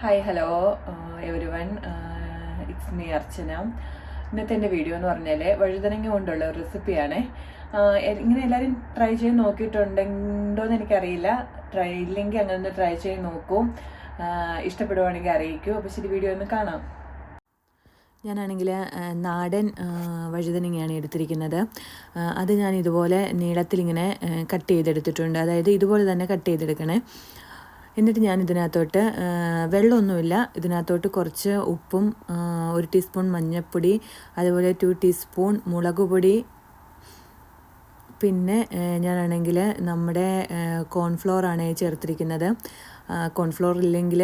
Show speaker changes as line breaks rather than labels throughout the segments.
Hi hello everyone it's me Archana ഇന്നത്തെ എന്റെ video എന്ന് പറഞ്ഞാൽ വഴുതനങ്ങ കൊണ്ടുള്ള ഒരു റെസിപ്പിയാണ് ഇങ്ങനെ എല്ലാവരും ട്രൈ ചെയ്ത് നോക്കിയിട്ടുണ്ടെങ്കിലോ എന്ന് എനിക്കറിയില്ല. ട്രൈ ഇല്ലെങ്കിൽ അങ്ങനെ ഒന്ന് ട്രൈ ചെയ്ത് നോക്കൂ. ഇഷ്ടപ്പെടുവാണെങ്കിൽ അറിയിക്കൂ. അപ്പോൾ ശരി വീഡിയോ ഒന്ന് കാണാം.
ഞാനാണെങ്കിൽ നാടൻ വഴുതനങ്ങയാണ് എടുത്തിരിക്കുന്നത്. അത് ഞാൻ ഇതുപോലെ നീളത്തിലിങ്ങനെ കട്ട് ചെയ്തെടുത്തിട്ടുണ്ട്. അതായത് ഇതുപോലെ തന്നെ കട്ട് ചെയ്തെടുക്കണേ. എന്നിട്ട് ഞാൻ ഇതിനകത്തോട്ട് വെള്ളമൊന്നുമില്ല. ഇതിനകത്തോട്ട് കുറച്ച് ഉപ്പും ഒരു ടീസ്പൂൺ മഞ്ഞൾപ്പൊടി അതുപോലെ ടു ടീസ്പൂൺ മുളക് പൊടി. പിന്നെ ഞാനാണെങ്കിൽ നമ്മുടെ കോൺഫ്ലോർ ആണ് ചേർത്തിരിക്കുന്നത്. കോൺഫ്ലോർ ഇല്ലെങ്കിൽ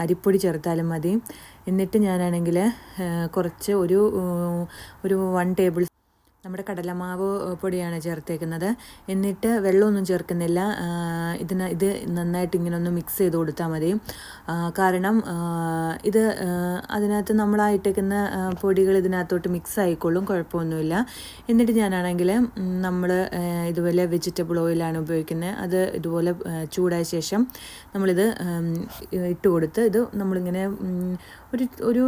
അരിപ്പൊടി ചേർത്താലും മതി. എന്നിട്ട് ഞാനാണെങ്കിൽ കുറച്ച് ഒരു ഒരു വൺ ടേബിൾ നമ്മുടെ കടലമാവ് പൊടിയാണ് ചേർത്തേക്കുന്നത്. എന്നിട്ട് വെള്ളമൊന്നും ചേർക്കുന്നില്ല. ഇതിന് ഇത് നന്നായിട്ട് ഇങ്ങനെ ഒന്ന് മിക്സ് ചെയ്ത് കൊടുത്താൽ മതി. കാരണം ഇത് അതിനകത്ത് അതിനകത്ത് നമ്മളായിട്ടേക്കുന്ന പൊടികൾ ഇതിനകത്തോട്ട് മിക്സ് ആയിക്കോളും കുഴപ്പമൊന്നുമില്ല. എന്നിട്ട് ഞാനാണെങ്കിൽ നമ്മൾ ഇതുപോലെ വെജിറ്റബിൾ ഓയിലാണ് ഉപയോഗിക്കുന്നത്. അത് ഇതുപോലെ ചൂടായ ശേഷം നമ്മളിത് ഇട്ട് കൊടുത്ത് ഇത് നമ്മളിങ്ങനെ ഒരു ഒരു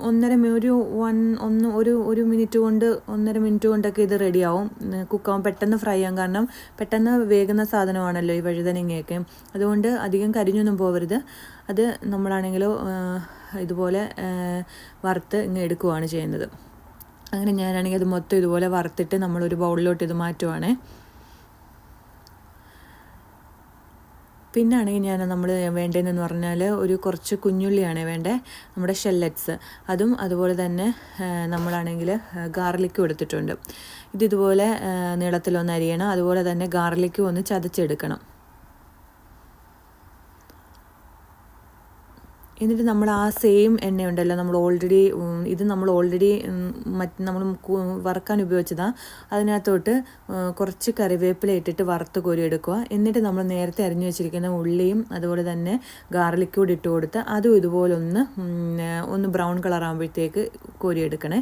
ഒന്നര ഒരു വൺ ഒന്ന് ഒരു ഒരു മിനിറ്റ് കൊണ്ട് ഒന്നര മിനിറ്റ് കൊണ്ടൊക്കെ ഇത് റെഡിയാവും. കുക്കാവും. പെട്ടെന്ന് ഫ്രൈ ആവും കാരണം പെട്ടെന്ന് വേകുന്ന സാധനമാണല്ലോ ഈ വഴുതനങ്ങയൊക്കെ. അതുകൊണ്ട് അധികം കരിഞ്ഞൊന്നും പോകരുത് അത് നമ്മളാണെങ്കിലോ ഇതുപോലെ വറുത്ത് ഇങ്ങ് എടുക്കുവാണ് ചെയ്യുന്നത്. അങ്ങനെ ഞാനാണെങ്കിൽ അത് മൊത്തം ഇതുപോലെ വറുത്തിട്ട് നമ്മളൊരു ബൗളിലോട്ട് ഇത് മാറ്റുവാണേ. പിന്നാണെങ്കിൽ ഞാൻ നമ്മൾ വേണ്ടതെന്ന് പറഞ്ഞാൽ ഒരു കുറച്ച് കുഞ്ഞുള്ളിയാണ് വേണ്ടത് നമ്മുടെ ഷെല്ലറ്റ്സ് അതും അതുപോലെ തന്നെ നമ്മളാണെങ്കിൽ ഗാർലിക്കും എടുത്തിട്ടുണ്ട്. ഇത് ഇതുപോലെ നീളത്തിലൊന്ന് അരിയണം അതുപോലെ തന്നെ ഗാർലിക്കും ഒന്ന് ചതച്ചെടുക്കണം. എന്നിട്ട് നമ്മൾ ആ സെയിം എണ്ണയുണ്ടല്ലോ. നമ്മൾ ഓൾറെഡി ഇത് നമ്മൾ ഓൾറെഡി മറ്റ് നമ്മൾ വറുക്കാൻ ഉപയോഗിച്ചതാണ് അതിനകത്തോട്ട് കുറച്ച് കറിവേപ്പില ഇട്ടിട്ട് വറുത്ത് കോരി എടുക്കുക. എന്നിട്ട് നമ്മൾ നേരത്തെ അരിഞ്ഞു വെച്ചിരിക്കുന്ന ഉള്ളിയും അതുപോലെ തന്നെ ഗാർലിക് കൂടി ഇട്ട് കൊടുത്ത് അതും ഇതുപോലെ ഒന്ന് ഒന്ന് ബ്രൗൺ കളർ ആകുമ്പോഴത്തേക്ക് കോരിയെടുക്കണേ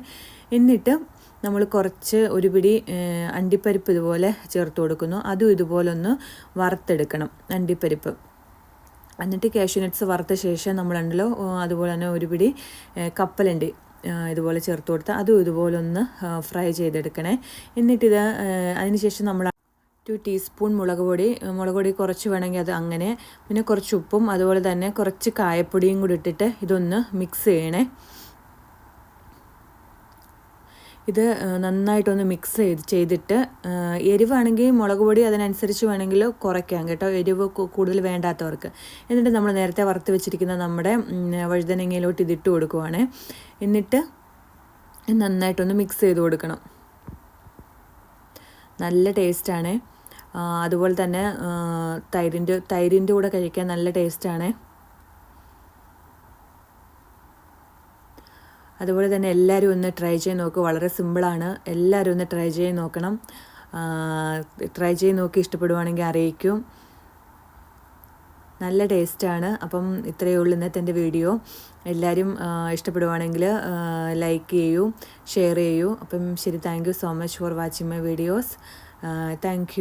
എന്നിട്ട് നമ്മൾ കുറച്ച് ഒരു പിടി അണ്ടിപ്പരിപ്പ് ഇതുപോലെ ചേർത്ത് കൊടുക്കുന്നു. അതും ഇതുപോലെ ഒന്ന് വറുത്തെടുക്കണം അണ്ടിപ്പരിപ്പ്. എന്നിട്ട് കാഷ്യൂ നട്ട്സ് വറുത്ത ശേഷം നമ്മളുണ്ടല്ലോ അതുപോലെ തന്നെ ഒരു പിടി കപ്പലണ്ടി ഇതുപോലെ ചേർത്ത് കൊടുത്ത് അതും ഇതുപോലെ ഒന്ന് ഫ്രൈ ചെയ്തെടുക്കണേ. എന്നിട്ടിത് അതിനുശേഷം നമ്മൾ ടു ടീസ്പൂൺ മുളക് പൊടി മുളക് പൊടി കുറച്ച് വേണമെങ്കിൽ അത് അങ്ങനെ പിന്നെ കുറച്ച് ഉപ്പും അതുപോലെ തന്നെ കുറച്ച് കായപ്പൊടിയും കൂടി ഇട്ടിട്ട് ഇതൊന്ന് മിക്സ് ചെയ്യണേ. ഇത് നന്നായിട്ടൊന്ന് മിക്സ് ചെയ്ത് ചെയ്തിട്ട് എരിവാണെങ്കിൽ മുളക് പൊടി അതിനനുസരിച്ച് വേണമെങ്കിൽ കുറയ്ക്കാം കേട്ടോ. എരിവ് കൂടുതൽ വേണ്ടാത്തവർക്ക്. എന്നിട്ട് നമ്മൾ നേരത്തെ വറുത്ത് വെച്ചിരിക്കുന്ന നമ്മുടെ വഴുതനങ്ങയിലോട്ട് ഇതിട്ട് കൊടുക്കുവാണ്. എന്നിട്ട് നന്നായിട്ടൊന്ന് മിക്സ് ചെയ്ത് കൊടുക്കണം. നല്ല ടേസ്റ്റാണ് അതുപോലെ തന്നെ തൈരിന്റെ തൈരിന്റെ കൂടെ കഴിക്കാൻ നല്ല ടേസ്റ്റാണ് അതുപോലെ തന്നെ എല്ലാവരും ഒന്ന് ട്രൈ ചെയ്ത് നോക്കുക വളരെ സിമ്പിളാണ് എല്ലാവരും ഒന്ന് ട്രൈ ചെയ്ത് നോക്കണം. ട്രൈ ചെയ്ത് നോക്കി ഇഷ്ടപ്പെടുവാണെങ്കിൽ അറിയിക്കും. നല്ല ടേസ്റ്റാണ് അപ്പം ഇത്രയേ ഉള്ളൂ ഇന്നത്തെ എന്റെ വീഡിയോ എല്ലാവരും ഇഷ്ടപ്പെടുവാണെങ്കിൽ ലൈക്ക് ചെയ്യൂ ഷെയർ ചെയ്യൂ. അപ്പം ശരി thank so much for watching my videos thank